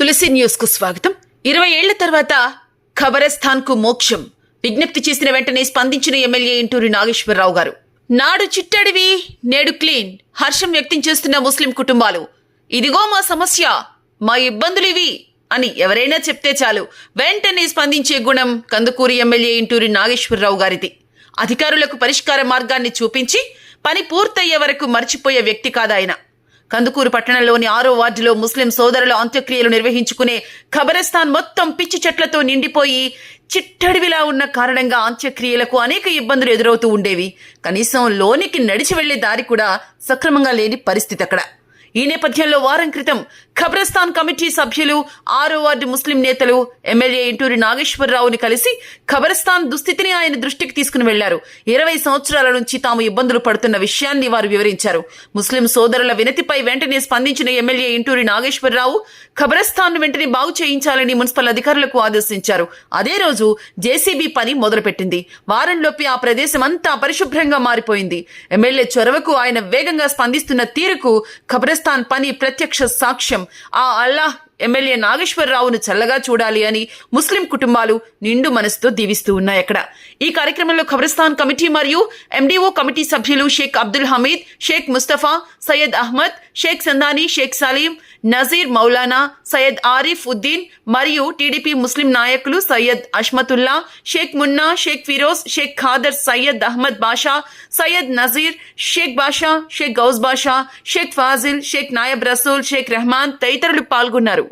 తులసి న్యూస్కు స్వాగతం. ఇరవై ఏళ్ళ తర్వాత ఖబరస్థాన్కు మోక్షం. విజ్ఞప్తి చేసిన వెంటనే స్పందించిన ఎమ్మెల్యే ఇంటూరి నాగేశ్వరరావు గారు. నాడు చిట్టడివి నేడు క్లీన్. హర్షం వ్యక్తం చేస్తున్న ముస్లిం కుటుంబాలు. ఇదిగో మా సమస్య మా ఇబ్బందులు ఇవి అని ఎవరైనా చెప్తే చాలు. వెంటనే స్పందించే గుణం కందుకూరి ఎమ్మెల్యే ఇంటూరి నాగేశ్వరరావు గారిది. అధికారులకు పరిష్కార మార్గాన్ని చూపించి పని పూర్తయ్యే వరకు మర్చిపోయే వ్యక్తి కాదాయన కందుకూరు పట్టణంలోని ఆరో వార్డులో ముస్లిం సోదరుల అంత్యక్రియలు నిర్వహించుకునే ఖబరస్థాన్ మొత్తం పిచ్చి చెట్లతో నిండిపోయి చిట్టడివిలా ఉన్న కారణంగా అంత్యక్రియలకు అనేక ఇబ్బందులు ఎదురవుతూ ఉండేవి. కనీసం లోనికి నడిచి వెళ్ళే దారి కూడా సక్రమంగా లేని పరిస్థితి అక్కడ. ఈ నేపథ్యంలో వారం క్రితం ఖబ్రస్థాన్ కమిటీ సభ్యులు ఆరో వార్డు ముస్లిం నేతలు ఎమ్మెల్యే ఇంటూరి నాగేశ్వరరావుని కలిసి ఖబరస్థాన్ దుస్థితిని ఆయన దృష్టికి తీసుకుని వెళ్ళారు. ఇరవై సంవత్సరాల నుంచి తాము ఇబ్బందులు పడుతున్న విషయాన్ని వారు వివరించారు. ముస్లిం సోదరుల వినతిపై వెంటనే స్పందించిన ఎమ్మెల్యే ఇంటూరి నాగేశ్వరరావు ఖబరస్థాన్ వెంటనే బాగు చేయించాలని మున్సిపల్ అధికారులకు ఆదేశించారు. అదే రోజు జేసీబీ పని మొదలుపెట్టింది. వారంలోపే ఆ ప్రదేశం అంతా పరిశుభ్రంగా మారిపోయింది. ఎమ్మెల్యే చొరవకు ఆయన వేగంగా స్పందిస్తున్న తీరుకు ఖబరస్థాన్ పని ప్రత్యక్ష సాక్ష్యం. ఆ అల్లాహ్ ఎమ్మెల్యే నాగేశ్వరరావును చల్లగా చూడాలి అని ముస్లిం కుటుంబాలు నిండు మనసుతో దీవిస్తూ ఉన్నాయి అక్కడ. ఈ కార్యక్రమంలో ఖబరిస్తాన్ కమిటీ మరియు ఎండిఓ కమిటీ సభ్యులు షేక్ అబ్దుల్ హమీద్ షేక్ ముస్తఫా సయ్యద్ అహ్మద్ షేక్ సందాని షేక్ సలీం నజీర్ మౌలానా సయ్యద్ ఆరిఫ్ ఉద్దీన్ మరియు టీడీపీ ముస్లిం నాయకులు సయ్యద్ అష్మతుల్లా షేక్ మున్నా షేక్ ఫిరోజ్ షేక్ ఖాదర్ సయ్యద్ అహ్మద్ బాషా సయ్యద్ నజీర్ షేక్ బాషా షేక్ గౌజ్ బాషా షేక్ ఫాజిల్ షేక్ నాయబ్ రసూల్ షేక్ రెహమాన్ తదితరులు పాల్గొన్నారు.